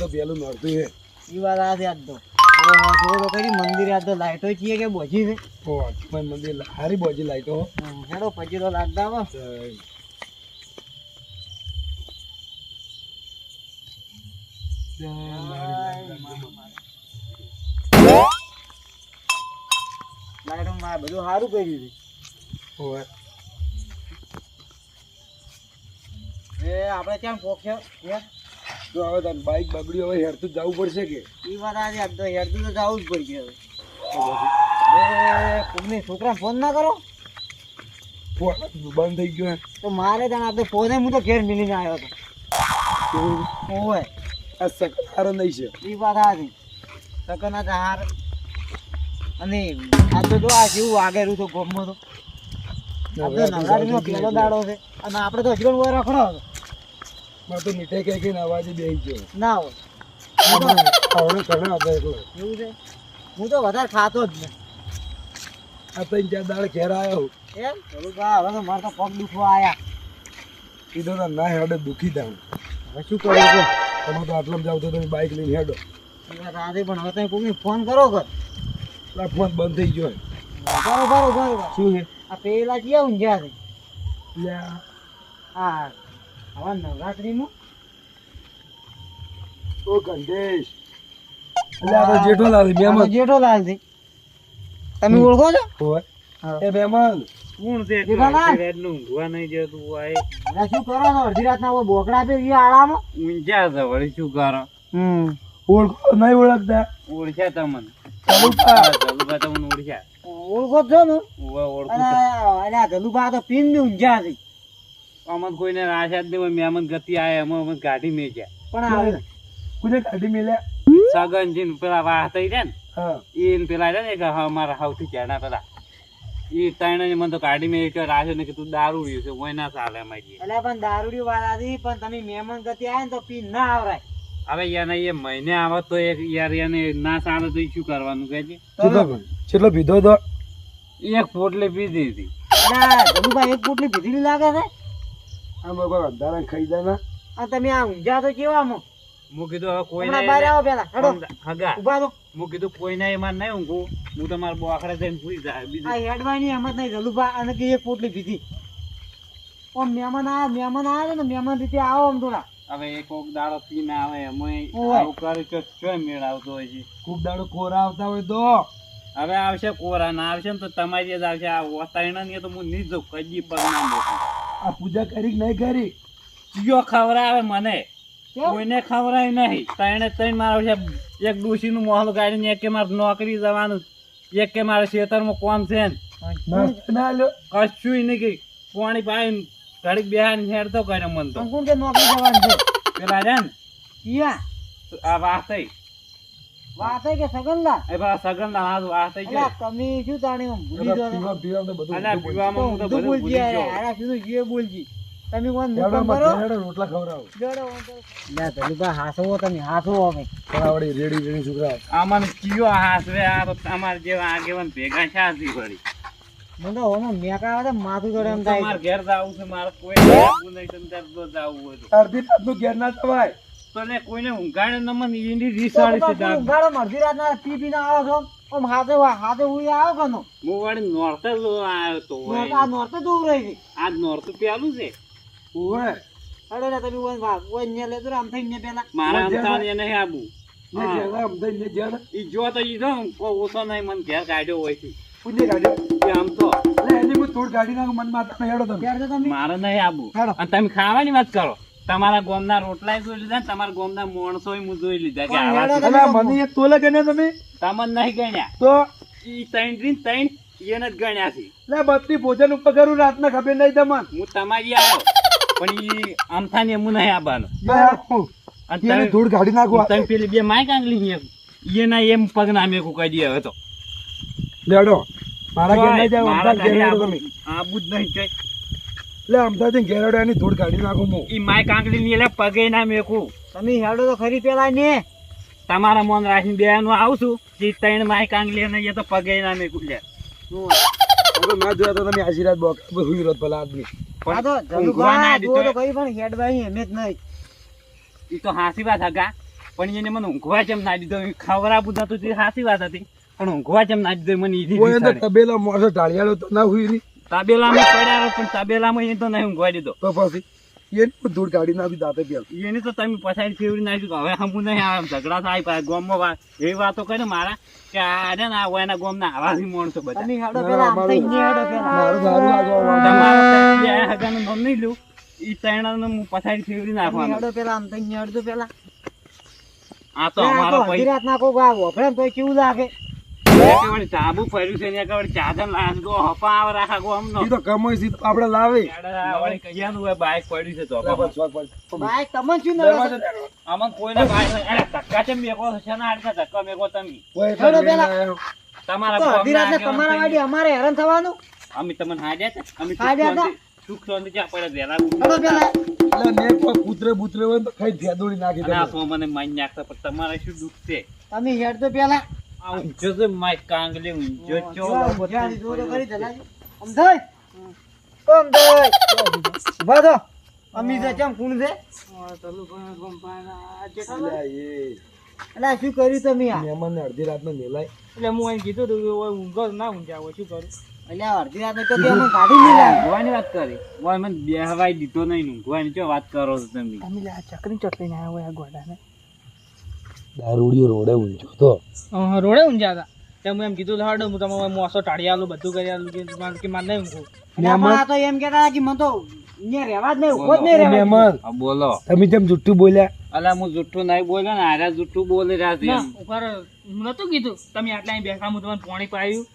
તો પેલું નડતું છે. એ વાત આ યાદ તો. જો કરી મંદિરે આજ તો લાઈટો છીએ કે બોજી છે? ઓ હનુમાન મંદિર હારી બોજી લાઈટો હેડો પછી તો લાગતા આવો જય. જય મારી લાઈટો માં બધું સારું કર્યું છે. એ. આપણે ક્યાં પોખ્યા? તો હવે તાર બાઈક બગડી હવે હેરતું જવું પડશે કે? એ વાત આ આજ તો હેડતું તો જવું જ પડશે હવે. તો કોકની છોકરા ફોન ના કરો. ફોન બંધ થઈ ગયો તો મારે તને આપણે ફોને હું તો ઘેર મિલીને આવ્યો હતો? ઓય આ નહીં છે. એ વાત આ છે સકના હાર. અને આ તો જો આ જેવું વાગેલું તો ગોમમાં તો. આ નવરાત્રીનો પહેલો દાડો છે. અને આપણે તો હજી પણ રખડો હતો. મારે તો મીઠાઈ કહે કે અવાજે બેસી ગયો. ના હોય. આવડે તને હતા એટલે એવું છે? હું તો વધારે ખાતો જ નહીં. આ ત્રણ ત્યાં દાળ ઘેર આવ્યો. એમ? ચલો બા હવે તો મારે તો પગ દુખવા આયા. કીધો તો ના હેડે દુખી થાવ. હવે શું કરું છું તમે તો આટલામાં જાવ તો તમે બાઈક લઈને હેડો. રાતે પણ હવે તમે કોકને ફોન કરો કર આ ફોન બંધ થઈ ગયો હે. બરોબર શું છે? આ પેલા ક્યાં ઊંઝ્યા છે લ્યા, આ નવરાત્રીનું નવરાત્રીમાં? ઓ ગંદેશ એટલે આ તો જેઠોલાલ મહેમાન જેઠોલાલ છે. તમે ઓળખો છો? હોય. એ મહેમાન કોણ છે રેડનું ઊંઘવા નહીં જતું હોય? અલા શું કરો છો? અડધી રાતના હવે બોકડા પે ગયા આળામાં ઊંચા છે વળી શું કરો? હમ. ઓળખો નહીં ઓળખતા. ઓળખ્યા તમને? ઓળખો છો ને. ઓળખું. આ ધલુભા તો પીન બી ઊંઝા છે. આમાં કોઈને આશા જ નહીં હોય મહેમાન ગતિ આવે એમાં અમે ગાડી મેં ગયા પણ આવે ગાડી મેલ્યા? સગન છે પેલા વાહ થઈ રહ્યા ને એ પેલા રહ્યા ને એક અમારા સૌથી ચેડા પેલા. એ ત્રણે મને તો કાઢી મેં એક રાખ્યો ને કે તું દારૂ રહ્યું છે કોઈ ના ચાલે અમારી એટલે પણ દારૂડી વાળા હતી પણ તમે મહેમાન ગતિ આવે ને તો પી ના આવરાય. હવે એને એ મહિને આવે તો એક યાર એને ના ચાલે તો શું કરવાનું કહે છે? કેટલો કેટલો પીધો તો? એક પોટલી પીધી હતી. એક પોટલી પીધી લાગે છે? આમ કોઈ અંધારા ખાઈ જાય ના. તમે આ ઊંઝા તો કેવામાં હું કીધું હવે કોઈ ના બહાર આવો પેલા. હડો. હગા. ઊભા તો હું કીધું કોઈને એમાં નહીં ઊંઘું હું તમારા બોખડા જઈને સુઈ જાય આ હેડવાની એમ જ નહીં. જલુભા અને કે એક પોટલી પીધી. ઓ મહેમાન આ મહેમાન આયા ને. મહેમાન રીતે આવો આમ થોડા. હવે એક કોક દાડો પીને આવે. એમાં ઓય. આવું કરે તો ચોય મેળ આવતો હોય છે? ખૂબ દાડો કોરા આવતા હોય તો. હવે આવશે કોરા. ના આવશે ને તો તમારી જ આવશે. આ વતાયણા ને તો હું નહીં જઉં કદી પગ ના આ પૂજા કરી કે નહીં કરી? ચિયો ખવડાવે મને. કોઈને ખવડાય નહીં. ત્રણે ત્રણ મારે છે. એક ડોશીનું મોહલ ગાડીને એક કે મારે નોકરી જવાનું. એક કે મારે ખેતરમાં કોમ છે ને. લ્યો. કશું નહીં કે પાણી પાણી ઘડીક બેહાન હેર તો કરે મન તો. કે નોકરી જવાનું છે? પેલા છે ને? આ વાત થઈ. વાત કે સગનલા એ પેલા સગન ના વાત થઈ તમે શું જાણે એમ ભૂલી ગયો પીવા પીવા તો બધું અલા પીવામાં હું તો બધું ભૂલી ગયો. અરે શું જીવે બોલજી. તમે કોણ હેડો કરો હેડો રોટલા ખવડાવો. જોડો લે ધલુભા હાસવો તમે હાસવો હવે. કરાવડી રેડી રેડી છોકરા આમાં કયો હાસવે? આ તો તમારે જેવા આગેવાન ભેગા છાતી પડી મને તો હોનો મેકા આવે માથું જોડે એમ થાય તમારે ઘેર જાવું છે મારે કોઈ જાવું નહીં તમે જાવું હોય તો. અડધી રાતનું ઘેર ના જવાય. તો ને કોઈને ઊંઘાડે ન મને એની તો રીસાડી છે દાબ. ઊંઘાડો રાત ના પી ના આવો છો? આમ હાથે હાથે ઉઈ આવો કનો હું વાળી નોરતે લો આવ્યો તો. આ નોરતે દૂર રહી છે આ નોરતે પેલું છે? ઓય અરે રે તમે ઓય વા ઓય ને લેતો આમ થઈને પેલા. મારા ઓય, અમથાને એ આબુ. ને જેલા અમદાઈ ને જેલા ઈ જો તો ઈ જો ઓછો નહીં મન ઘેર કાઢ્યો હોય છે. ગાડી એ આમ તો. લે એની હું થોડ ગાડી ના મનમાં તમે હેડો તમે. મારે નહીં આબુ. અને તમે ખાવાની વાત કરો. તમારા ગોમના રોટલા જોઈ લીધા તમારા ગોમના માણસો હું જોઈ લીધા કે આવા મને એક તોલે ગણ્યા તમે? તમને નહીં ગણ્યા. તો? ઈ ત્રણથી ત્રણ એને જ ગણ્યા છે. લે બત્રી ભોજન ઉપર કરું રાતના ખબર નહીં તમને. હું તમારી આવ્યો પણ ઈ આમથાને એમ નહીં આવવાનું અને ધૂળ કાઢી નાખો તમે પેલી બે માય કાંગલી એના એમ. પગ ના કો કહી દે હવે તો. લેડો મારા ઘેર નહીં તમે. આબુ જ નહીં જોઈ. લે અમદાવાદ જઈને ઘેર હેડો એની ધૂળ કાઢી નાખું હું. ઈ માય કાંકડી ની એટલે પગે ના મેકું. તમે હેડો તો ખરી પેલા ને. તમારા મન રાખીને બે નું આવશું. ઈ ત્રણ માય કાંકડી ને એ તો પગે ના મેકું લે. ના જોયા તો તમે આશીર્વાદ બોક હુઈ રોત ભલા આદમી. તો તો પણ એમ જ નહીં. ઈ તો હાસી વાત હગા. પણ એને મને ઊંઘવા જેમ ના દીધો. ખવરા બુધા નતું હાસી વાત હતી. પણ ઊંઘવા જેમ ના દીધો મને ઈ તબેલા મોસો ઢાળિયાળો તો ના હુઈ રહી. તબેલામાં પડ્યા પણ તબેલામાં એ તો નહીં ઊંઘવા દીધો. તો પછી એને પણ ધૂળ કાઢી નાખી દાંતે પેલ. એની તો તમે પછાડી ફેવરી નાખ્યું હવે હમું નહીં આવે ઝઘડા થાય પાછા ગામમાં વાત એવી વાતો કરે મારા કે આ છે ને આ વયના ગામના આવાથી માણસો બધા. નામ નહીં લઉં હું પછાડી ફેવરી તમે પેલા આમ હેડજો પેલા. આ તો અમારો રાત અડધી રાતના કોક આ વફરે ને તોય કેવું લાગે? પૈસા ફર્યું છે ને કવડી ચાદર લાશ હપા આવે રાખા ગો અમનો. ઈ તો કમાઈ છે આપણે લાવે. વળી કૈયાનું હોય બાઈક પડ્યું છે તો બસ, બસ, બસ. ભાઈ તમને શું નડે? દરવાજો છે? દેખો. આમાં કોઈને બાઈક અરે ધક્કા કેમ મેકો છે ને આડકા ધક્કા મેકો તમે? કોઈ એટલે હેડો લઈને પેલા. તમારા તો વાડી અમારે હેરાન થવાનું? અમે તમને હાજ્યા છે અમે હતા? સુખ શાંતિ ત્યાં પડ્યા વહેલા હેડો પેલા. એટલે ને કોઈ કૂતરે બૂતરે હોય તો ખાઈ નાખી આ નાખતા પણ તમારે શું દુઃખ છે? તમે હેડજો પેલા. છે માય કાંગલી તો કરી દલાજી. અમથાઈ? ઓ અમથાઈ. અમી છે ચમ કુણ છે? એટલે આ શું કર્યું તમે આ? મહેમાનને અડધી રાતમાં મેલાય. એટલે હું એને કીધું હતું કે ઓય ઊંઘો ના ઊંઘ્યા હોય શું કરું? એટલે આ અડધી રાતે તો તે અમને કાઢી નહીં ઊંઘવાની વાત કરી. ઓય મને બેહવાય દીધો નહીં ને ઊંઘવાની. ચો વાત કરો છો તમે? તમે લે આ ચકરી ચકરીને આવ્યા હોય આ ગોડાને. દારૂડિયો રોડે ઊંચો તો. હા રોડે ઊંચા હતા. હું એમ કીધું લાડો હું તમે મોસો ટાળી આલું બધું કરી આલું કે માર કે માર નહીં ઊંઘું તો એમ કહેતા કે મને તો અહીંયા રહેવા જ નહીં ઊભો જ નહીં રહેવા બોલો. તમે જેમ જુઠ્ઠું બોલ્યા. અલા હું જુઠ્ઠું નહીં બોલ્યો ને આરા જુઠ્ઠું બોલી રહ્યા છે ઉપર નતું કીધું. તમે આટલા અહીં બેઠા હું તમને પાણી પાયું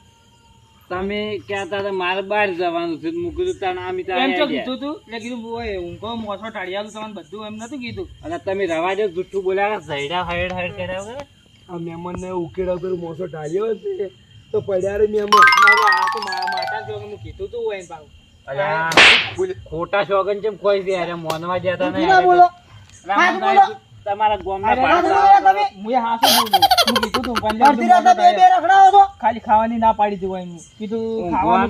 તમે કહેતા હતા મારે બહાર જવાનું છે. હું કીધું તાર આમ એમ તો કીધું તું? એટલે કીધું ઓય ઊંઘો મોસો ટાળી આલું તમને બધું. એમ નતું કીધું. અને તમે રવા દો જુઠ્ઠું બોલ્યા ઝૈડા હાઈડ હેડ કર્યા. આ મહેમાનને ઉકેડા પેલું મોસો ટાળ્યો છે. તો પડ્યા રે મહેમાન. આ તો મારા માતા જો હું કીધું તું હોય પાછું. અલા, ખોટા શોગન જેમ કોઈ દે અરે મોનવા જતા નહીં ના. બોલો. હા, બોલો. તમારા ગોમના પાડતા ના બોલો તમે. હું એ હાસું બોલું હું કીધું તું ઊંઘવાની રાતે બે બે રખડાવો છો. ખાલી ખાવાની ના પાડી દીધું એનું. કીધું ખાવાનું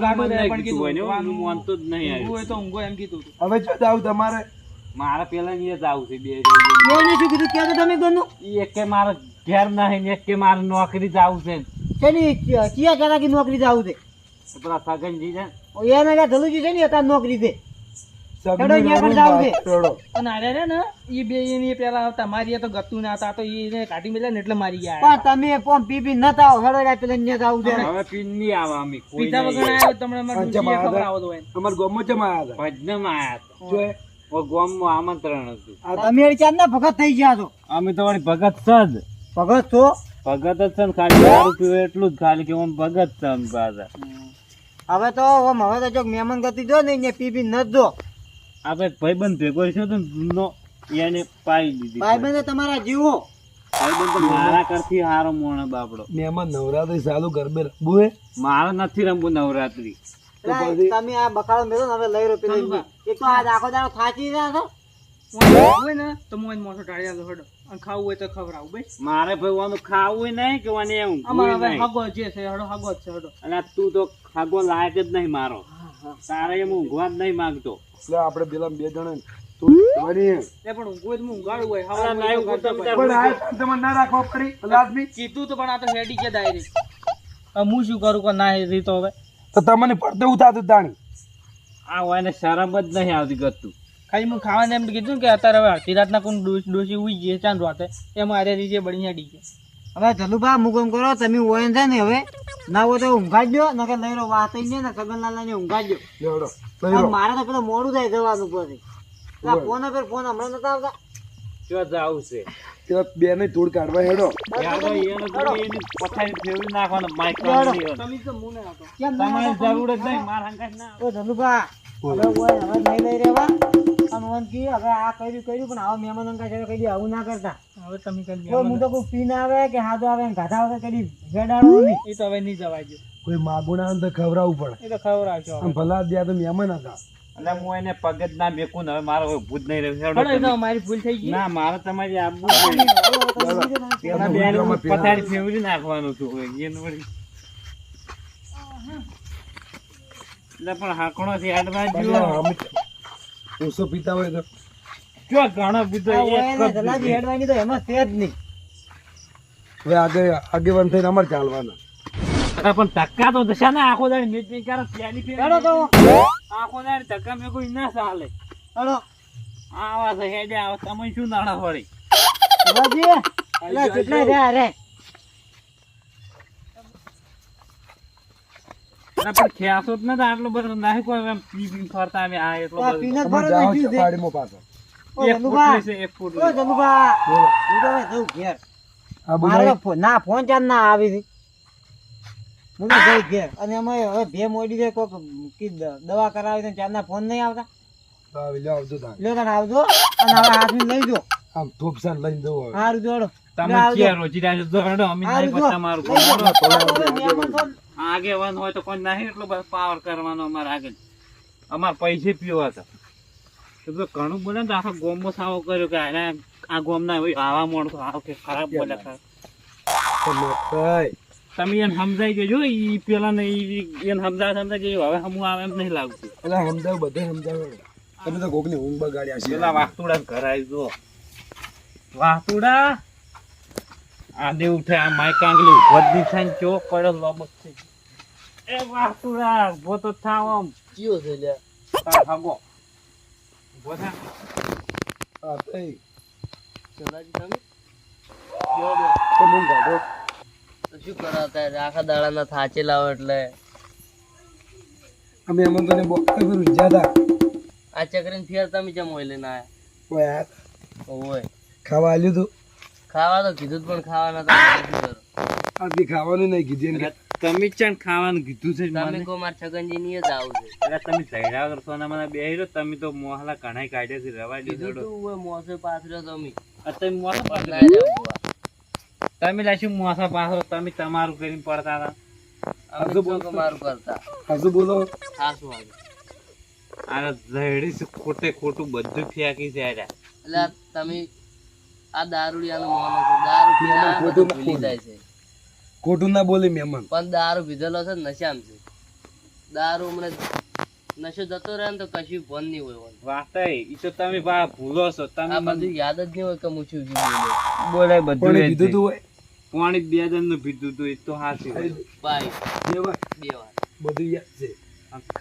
પણ કીધું હું માનતો જ નહીં આવ્યો. તો ઊંઘો એમ કીધું હવે જો જાવ તમારે. મારા પેલા ની જ આવું છે બે એને શું કીધું? કે તમે ઘરનું એક કે મારે ઘેર નહીં ને એક કે મારે નોકરી જાવ છે. કેની ચિયા ક્યાં કે નોકરી જાવ છે? પેલા સગનજી છે એને ધલુજી છે ને અત્યારે નોકરી છે. સગની અહીંયા દારૂ જાવ છે. અને આરે રે ને એ બે એની પેલા આવતા તો ગતું ના હતા તો એને કાઢી મેલ્યા ને એટલે મારી ગયા. પણ તમે પોમ પી પી નતા આવો હેડો પેલા અહીંયા જાવું છે. હવે પીન નહીં આવા અમે કોઈ પીધા વગર આવ્યો તમને અમારે પંચમ ખબર આવો તો હોય અમારા ગામમાં ચમ આયા હતા. ભજનમાં આયા જો એ, ઓ ગામમાં આમંત્રણ હતું. તમે ક્યાં ના ભગત થઈ ગયા છો. અમે તો વળી ભગત છે જ. ભગત છો? ભગત જ છે ને ખાલી દારૂ પીવે એટલું જ ખાલી કે ઓમ ભગત છે અમે પાછા. હવે તો ઓમ હવે તો જો મહેમાન ગતિ જો ને અહીંયા પી પી ન જો આપણે ભાઈબંધ ભેગો છે તો એને પાઈ દીધી ભાઈ. બંધ તમારા જીવો. ભાઈબંધ મારા કરથી હારો મોણે બાપડો. મહેમાન નવરાત્રી ચાલુ ગરબે રમવું હે? મારે નથી રમવું નવરાત્રી. તમે આ બકાળો મેળો હવે લઈ રહ્યો પેલા એક તો આજ આખો દાડો થાચી રહ્યા છો. હોય ને તો હું મોસો ટાળી આલો હડો. અને ખાવું હોય તો ખવડાવું ભાઈ મારે ભાઈ વાનું ખાવું નહીં કે wane એમ આમાં હવે હગો જે છે હડો હગો છે હડો. અને તું તો ખાગો લાયક જ નહીં મારો. તારે એમ ઊંઘવા જ નહીં માંગતો. એટલે આપણે પેલા બે જણા હે. એ શું કરું કે ના તો હવે? તો તમને પડતે ઉતારતું તાણી. આ હોય ને શરમ જ નહીં આવતી ગતું ખાલી હું ખાવાને એમ કીધું કે અત્યારે હવે અડધી રાતના કોણ ડોસી ઉઈ જઈએ ચાંદ રાતે. એમાં આરે રીજે બળી હેડી છે. હવે જલુભા મુકમ કરો તમે ઓયન છે ને હવે. ના હોય તો ઊંઘાડજો ન કે લઈ રહ્યો વાત ને ને સગનલાલા ને ઊંઘા જ દો લેવડો લઈ હવે લો મારે તો પેલો મોડું થાય જવાનું પછી. ફોન પર ફોન હમણાં નતા આવતા. જો જાવું છે? તે બે ને ધૂળ કાઢવા હેડો. પથારી નાખવાનો તમે તો મુને તમારી? જરૂર જ નહીં મારા હંગાત ના ઓ ધનુભા હવે ઓય હવે નહીં લઈ રહેવા. અને ઓન કી હવે આ કર્યું કર્યું પણ આવા મહેમાન અંકા છે કઈ દી આવું ના કરતા. હવે તમે કઈ કોઈ હું તો કોઈ પીને આવે કે હાથો આવે ને ગાધા આવે કદી વેડાડવું નહીં. એ તો હવે નહીં જવાય જો. કોઈ માગુણા તો ખવડાવવું પડે. એ તો આમ ભલા દ્યા તો મહેમાન હતા. એટલે હું એને પગ જ ના મેકું ને હવે મારો કોઈ ભૂત નહીં રહ્યું. તો મારી ભૂલ થઈ ગઈ. ના મારે તમારી આબુ જ પથારી ફેવરી નાખવાનું હતું એનું વળી. એટલે પણ હાંકણો થી આડવા. અમે ઓછો પીતા હોય તો. જો ઘણો પીતો હેડવાની તો એમાં જ નહીં. હવે આગે આગેવાન થઈને અમારે ચાલવાના. અરે પણ ધક્કા તો દશા ને આખો દાડી મેચ મેચ કરે પેલી ફેર હેડો તો. આખો દાડી ધક્કા મેં કોઈ ના ચાલે. હેડો. આવા છે હેડે આવા તમે શું નાણા વળી? કેટલા રહ્યા રે? અરે પણ ખ્યાસો જ નથી આટલો બધો નાહી કોઈ એમ પી પી ફરતા અમે આ એટલો બધો. પીનટ ભરો નાખ્યું છે. ચપાડીમાં પાછો. એક જનુભા છે એક ઓ જનુભા હું તો જઉં ઘેર. આ મારે બધા તો ફો- ના ફોન ચાર ના આવી હતી. હું તો જઈ ઘેર. અને અમે હવે બે મોડી છે કોક દવા કરાવી તો ચાર ના ફોન નહીં આવતા. આવજો. આવજો. અને હવે હાથમાં લઈ જો. આમ ધોપસાન લઈને જવું હવે. સારું જોડો તમે રોજી છો? દોડો અમે. તમારું આગેવાન હોય તો કોઈ નહીં એટલો બધો પાવર કરવાનો અમારે આગળ. અમારે પૈસે પીવા હતા. તો ઘણું બોલે ને આખો ગોમો સાવો કર્યો કે આને આ ગોમ ના આવા માણસો આવો કે ખરાબ બોલે ખરાબ. તમે એને સમજાઈ જજો એ પેલા ને એને સમજા સમજા કે હવે હમું આવે એમ નહીં લાગતું. એટલે સમજાવ બધે સમજાવો. તમે તો કોકની ઊંઘ બગાડ્યા છે. પેલા વાસ્તુડા ઘર આવી જો વાસ્તુડા આદે ઉઠે આ માય કાંગલી વધી જ નહીં થાય ને ચો પડ્યો લોબક છે. એ વાતુરા ઊભો તો થાવ આમ. કયો છે લે તા ભાગો ઊભો થા. હા તઈ ચલાજી તમે? તો મું ગાડો શું કરો અત્યારે? આખા દાડાના થાચેલા હોય એટલે. અમે એમ તો કરું જ્યાદા આ ચકરીને ફેર તમે જમ હોય લઈને આયા? ઓય ઓય. ખાવા આલ્યું તું. ખાવા તો કીધું પણ ખાવાના તો નહીં કીધું તમે ચાણ ખાવાનું કીધું છે તમે કહો છગનજી ની જ આવું છે. એટલે તમે ઝઘડા કરશો ને મને બે રહ્યો તમે તો મોહલા ઘણા કાઢે છે રવા દીધો તું મોસે પાથરો તમે તમે મોસા બુઆ. તમે લાશું મોસા પાથરો તમે તમારું કરીને પડતા હતા. હજુ બોલો. મારું કરતા. હજુ બોલો. ખાસું આવે આ ઝઘડી છે ખોટે ખોટું બધું ફેંકી છે. એટલે તમે આ દારૂડિયાનો મોનો છે. દારૂ આ બધું ભૂલી જાય છે. ખોટું ના બોલે મહેમાન. પણ દારૂ પીધેલો છે નશામ છે. દારૂ હમણે નશો જતો રહે ને તો કશું ભન નહીં હોય વાત એ તો તમે બા ભૂલો છો. તમે આ બધું યાદ જ નહીં હોય કે હું શું બોલાય બધું પીધું તું? હોય પાણી બે જણનું પીધું તું એ તો હાચી ભાઈ બાય બે વાર. બે વાર. બધું યાદ છે.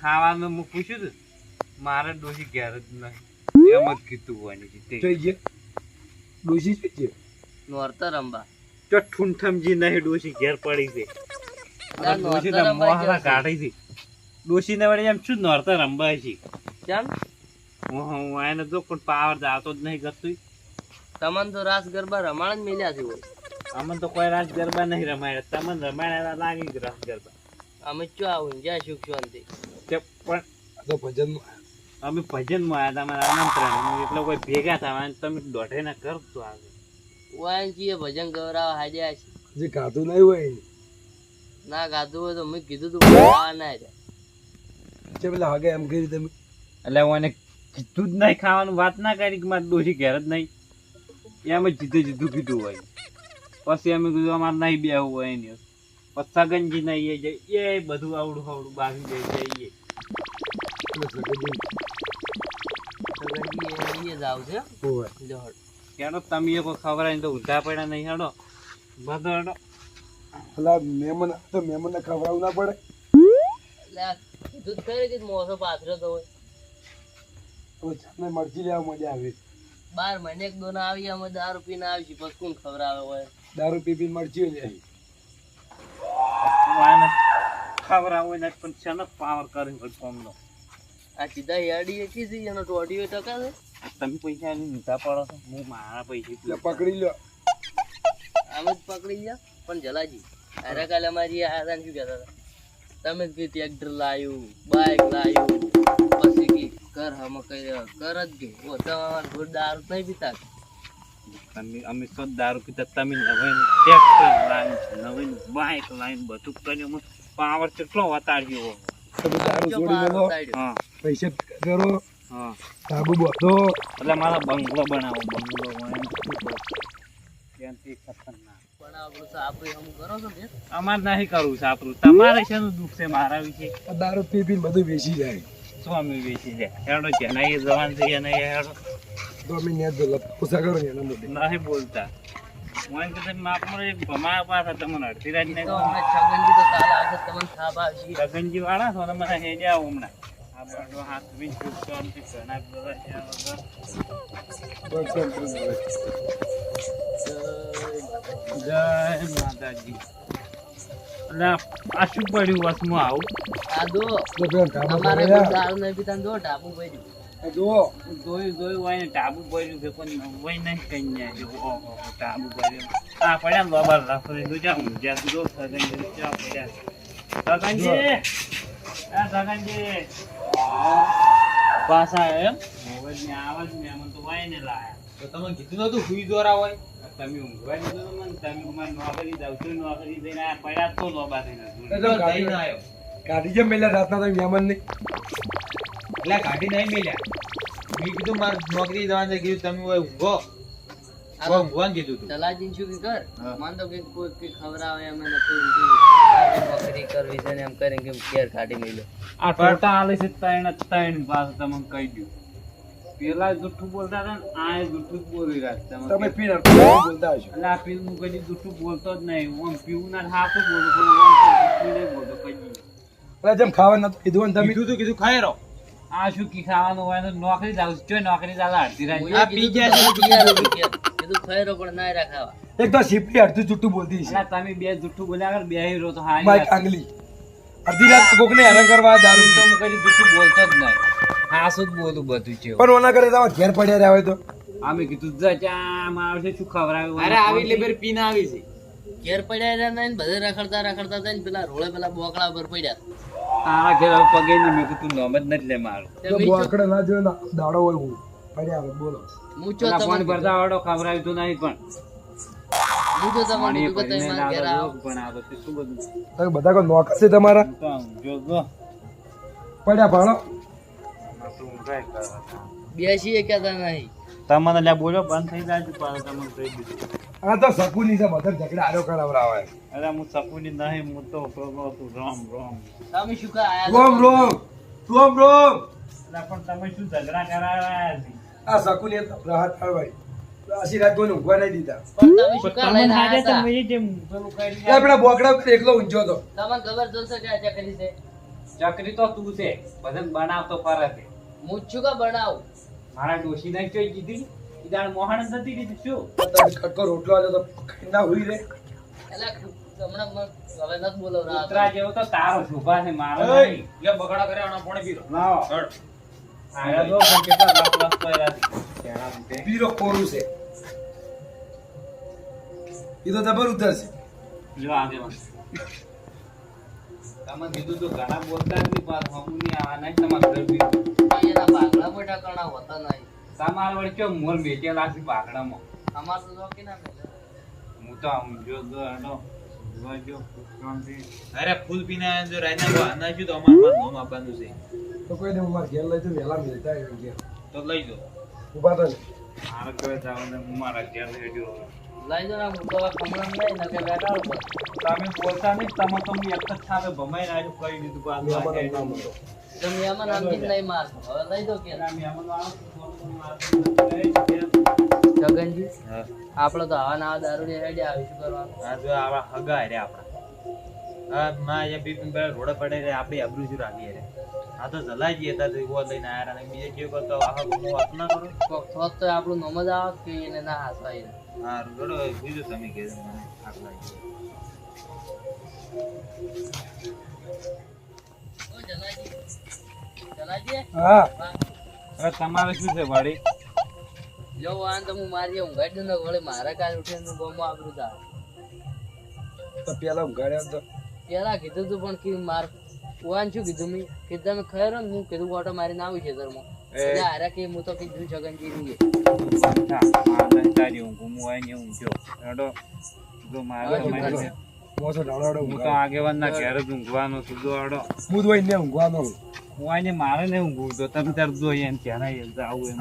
ખાવાનું હું પૂછ્યું તું? મારે ડોસી ઘેર જ નહીં. એમ જ કીધું હોય ને જીતે. ડોસી શું છે? નોરતા રંબા તો ઠૂંઠમજી નહીં ડોસી ઘેર પડી છે. ડોસી ના મોહરા કાઢી છે. ડોસી ને વળી એમ શું નોરતા રંબાય છે? કેમ? હું હું એને જો પણ પાવર જાતો જ નહીં કરતું તમને તો રાસ ગરબા રમાણ જ મેલ્યા છે અમને તો કોઈ રાસ ગરબા નહીં રમાડ્યા તમને રમાડ્યા લાગી રાસ ગરબા. અમે ચો આવું જ્યાં સુખ શાંતિ. તે પણ તો ભજન અમે ભજનમાં આવ્યા હતા અમારા આમંત્રણ. એટલે કોઈ ભેગા થવા તમે દોઢે ના કરતો આવે. વાયન છીએ ભજન ગૌરાવ હાજ્યા છે. જે ખાધું નહીં હોય ના ગાધું હોય તો મેં કીધું તું ખાવા છે છે પેલા હગે એમ કરી તમે. એટલે હું એને કીધું જ નહીં ખાવાનું વાત ના કરી કે મારે ડોસી ઘેર જ નહીં. એમ જ જીધું જીધું કીધું હોય. પછી અમે કીધું અમારે નહીં બેવું હોય એની પછી સગનજી નહીં એ બધું આવડું આવડું બાકી જઈ જઈએ એ જ આવશે હોય. જો હળ. હેડો તમે કોઈ ખબર તો ઊંધા પડ્યા નહીં હેડો. બધો હેડો. પેલા મહેમાન તો મહેમાનને ખવડાવવું ના પડે. એટલે આ કીધું જ ખરી કે મોસો પાથર્યો તો હોય? તો ચાને લેવા મજા આવે બાર મહિને એક દોના આવી અમે દારૂ પીને આવી છીએ પછી કોણ ખવડાવે હોય? દારૂ પી પીને મરચી લે હોય ને પણ છે ને પાવર કરી હોય કોમનો. આ સીધા હેડી એકી છે એનો ટોટીઓ ટકા છે તમે પૈસા પડો છો? હું મારા પૈસે પકડી લો. આમ જ પકડી ગયા પણ જલાજી અરે કાલે અમારી આ શું કહેતા હતા? તમે જ ટ્રેક્ટર લાવ્યું બાઇક લાવ્યું પછી કી કર હમ કઈ કર જ ગઈ ઓ તમારા દારૂ નહીં પીતા? તમે અમે તો દારૂ પીતા તમે નવીન ટ્રેક્ટર લાવીને નવીન બાઇક લાવીને બધું કર્યું. પાવર કેટલો વતાડ્યો? તમે દારૂ જો છોડી બહાર મેલો ઉતાર્યો. હા. પૈસા ભેગા કરો. સાબુ બધો. એટલે મારા બંગલો બનાવો બંગલો હોય એમ. શું કહું? ત્યાંથી ખતરનાક? પણ આપણું તો આપણે હમ કરો છો ને અમારે નહીં કરવું છે તમારે શેનું દુઃખ છે મારા વિશે? દારૂ પી પીને બધું વેચી જાય. સ્વામી વેચી જાય. હેડો છે નહીં જવાન છે નહીં હેડો. તો અમે જ ઓછા કરો એના માટે નહીં બોલતા. હું કીધું માપમાં એક ભમાયા પાછા તમને અડધી રાત ઈ ને. તો હમણાં છગનજી તો કાલ આવશે તમને થાપ આવશે. લગનજી વાળા છો ને મને હેજે આવો હમણાં. તો જય માતાજી. આ શું પડ્યું વસમાં આવું. આ દો તો રહ્યા. દારૂ નહીં પીતા દો ટાપુ આ જુઓ. જોયું જોયું હોય ને ટાબુ પડ્યું છે હોય નહીં કઈ ઓહો ટાબુ આ પડ્યા ને બાબા લાફો લીધું જા હું જો પડ્યા સગનજી સગનજી પાછા એમ? મોબાઈલની આવાજ ને એમ તો વાય ને લાયા. તો તમે કીધું નતું સુઈ દોરા હોય? તમે ઊંઘવા દીધું મને તમે મારે નોકરી જાવ છો નોકરી જઈને આ પડ્યા તો લોબા થઈને ના કાઢી જેમ મેલા રાતના તો યામન ને એટલે કાઢી નહીં મેલ્યા. મેં કીધું મારે નોકરી જવાનું છે કીધું તમે હોય ઊંઘો. ઊંઘવાનું કીધું તું. ચલાજી શું કે કર? માન તો કે કોઈ કે નથી નોકરી કરવી છે ને એમ કરીને કે ઘેર કાઢી મેલ્યો. આ ટોટા આલે છે ત્રણ ત્રણ પાછું તમને કહી દઉં. પેલા જુઠ્ઠું બોલતા હતા ને આ જુઠ્ઠું જ બોલી રહ્યા તમે તમે બોલતા હશો. એટલે આ પેલું હું કદી જુઠ્ઠું બોલતો જ નહીં. ઓમ પીવું ના હાથું બોલું પણ તો જુઠ્ઠું નહીં બોલતો કદી જેમ ખાવા નતું કીધું તમે કીધું કીધું ખાઈ રહો. આ શું કી ખાવાનું હોય ને નોકરી જાવ જો નોકરી જાવ અડધી રાત. આ પી ગયા છે, પી ગયા. કીધું ખાઈ રહો પણ ના રાખાવા. એક તો સીપડી અડધું જુઠ્ઠું બોલતી છે અલા તમે બે જુઠ્ઠું બોલ્યા કર બે હીરો તો હારી વાત. આંગલી અડધી રાત કોકને હેરાન કરવા દારૂ તો હું કદી જુઠ્ઠું બોલતો જ નહીં. હાસું જ બોલું બધું છે પણ ઓના કરે તમારે ઘેર પડ્યા રહ્યા હોય તો? અમે કીધું જા ચા મારે છે શું ખવડાવ્યું અરે આવી લેબર પીને આવી છે. ઘેર પડ્યા રહ્યા નહીં ને બધે રખડતા રખડતા જાય ને પેલા રોડે પેલા બોકડા પર પડ્યા. તારા ઘેર પગે નહીં મેં કીધું નોમ જ નથી લે મારું. તે તો મેં ચો- બોકડે ના જોયો ના દાડો હોય હું. પડ્યા બોલો. હું ચો તમને ભરતા વાળો ખવડાવ્યું તો નહીં પણ. હું જો તમને પાણી કીધું કે તમે ભરીને મારા ઘેર લાવો પણ આ તો શું બધું? બધા કોઈ નોકર છે તમારા? તો જો જો. પડ્યા ભાણો તો બેસીએ કહેતા નહીં તમને લ્યા બોલો બંધ થઈ જાય છે પણ તમને કહી દીધું આ તો સકુની છે બધા ઝઘડા આરો કરાવરાવે અરે હું સકુની નહીં હું તો પ્રભુ તું રામ રામ. તમે શું કા આયા રોમ રોમ. રોમ રોમ. પણ તમે શું ઝઘડા કરાવ્યા છે આ સકુની તો રાહત કોઈને ઊંઘવા નહીં દીધા. આપણા બોકડા એકલો ઊંચો હતો તમને ખબર જોશે કે ચકરી છે? ચકરી તો તું છે બધા બનાવતો ફરે છે હું છું કા બનાવું? મારા ડોશી ને કઈ કીધી ઈદાળ મોહન જ નથી કીધું શું તમે ખટકો રોટલો આલો તો ખંડા ના રે એલા હમણાં મને હવે બોલો રા ઉતરા જેવો તો તારો શોભા છે મારો નહીં. લે બગડા કરે આના પાણી પીરો લાવો. આયા જો પણ કેટલા લાખ લાખ. તેના લીધે. પીરો કોરું છે એ તો જબર ઉતરશે જો આગે મસ્ત તમે કીધું તો ઘણા બોલતા જ નહીં હમું નહીં તમારા ઘર બી. મોટા કણા હોતા નહીં તમારા વળી ચો મોર મેટેલા છે બાકડામાં અમાર તો જોકી ના મેલે હું તો આમ જો જો હેડો. જો. અરે ફૂલ પીને આયા જો રાતના બહુ આના શું તો અમારમાં નોમ આપવાનું છે તો કોઈ નહીં મારા ઘેર લઈ જાઉં વેલા મિલતા તો લઈ જો ઊભા તો મારે ઘરે જવાનું હું મારા ઘેર હેડ્યો. લઈ જો હું તો કમળમ નહીં ને કે બેઠા ઉપર તમે. બોલતા નહીં તમે તો હું એક જ સાથે ભમાઈને આવ્યું કહી દીધું પાછું આ મહેમાન હેડ્યો. નામ હતો તમે આમાં નામથી જ નહીં મારશો. હવે લઈ દો કે. એના મહેમાનો આવે તો થોડું ઘણું મારે ઘરે જ ગગનજી આપણે તો આવા ના દારૂ હેડ્યા આવી શું કરવાનું. આ જો આવા હગા રે આપણા. હા માં જે રોડ પડે રે આપણી આબરૂ શું રાખીએ રે. આ તો જલાઈ જઈએ તા તો લઈને આયા અને બીજે જે કરતો આહ હું વાત ના કરો? તો આપણું નોમ જ આવે કે એને ના હાસવાય હા રોડો પૂછો તમે કે મને. થાક લાગી ઓ જલાજી જલાજી હા. હવે તમારે શું છે વળી જો વાન તો હું મારી ઊંઘાડી દઉં ને વળી મારા કાલ ઉઠીને ગોમો આબરું તા તો પેલા ઊંઘાડ્યા તો. પેલા કીધું તું પણ કે માર વાન શું કીધું મેં? કીધું તમે ખરો ને હું કીધું ઓટો મારીને આવું છે મારે ઊંઘ હું જો મારે તમારે? મોસો તો આગેવાનના ઘેર જ ઊંઘવાનો છું જો હેડો હું તો એને ઊંઘવાનો હું હું આને મારે ને ઊંઘવું તો તમે તાર જો એમ ક્યારે એમ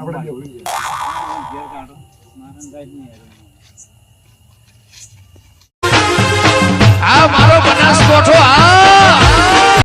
આપણે હોઈ ઘેર કાઢો મારે કાંઈ નહીં આ મારો